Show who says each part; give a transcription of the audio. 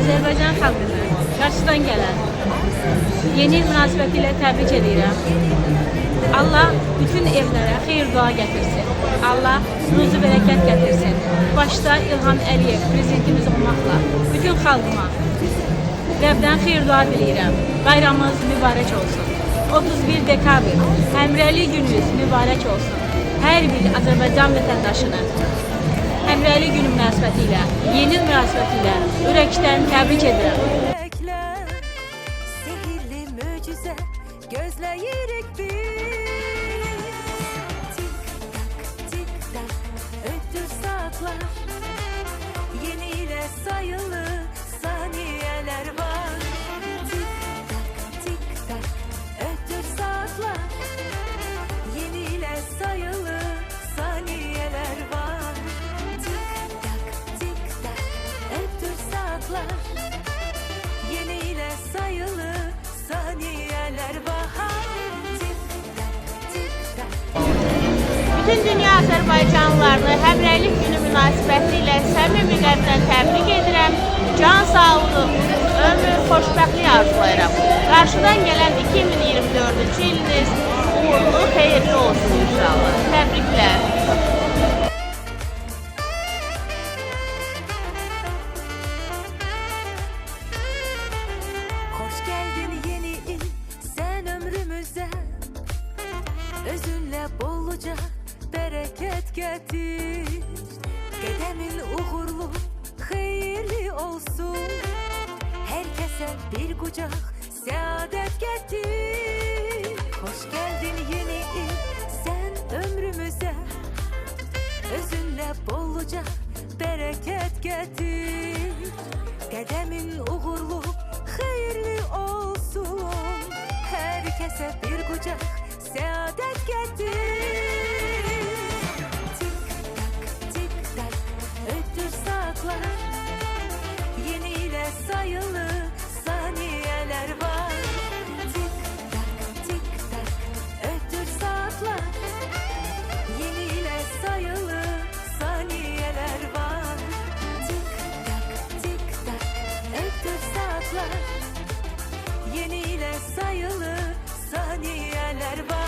Speaker 1: Azərbaycan xalqını qarşıdan gələn yeni il münasibətilə təbrik edirəm. Allah bütün evlərə xeyir dua gətirsin. Allah ruzu bərəkət gətirsin. Başda İlham Əliyev prezidentimiz olmaqla bütün xalqıma Rəbdən xeyir dua diləyirəm. Bayramınız mübarək olsun. 31 dekabr Həmrəylik gününüz mübarək olsun. Hər bir Azərbaycan vətəndaşını Həmrəylik günü münasibətilə, yeni il münasibətilə ürəkdən təbrik edirəm.
Speaker 2: Saatler
Speaker 3: Bütün dünya Azərbaycanlılarını Həmrəylik günü münasibətilə səmimi qəlbdən təbrik edirəm. Can sağlığı, ömür, xoşbəxtlik arzulayıram. Qarşıdan gələn 2024-cü
Speaker 2: getir Kademin uğurlu hayırlı olsun. Herkese bir kucak saadet getir Hoş geldin yeni il sen ömrümüze Özünle bolluca bereket getir Kademin uğurlu hayırlı olsun. Herkese bir kucak saadet getir sayılı saniyeler var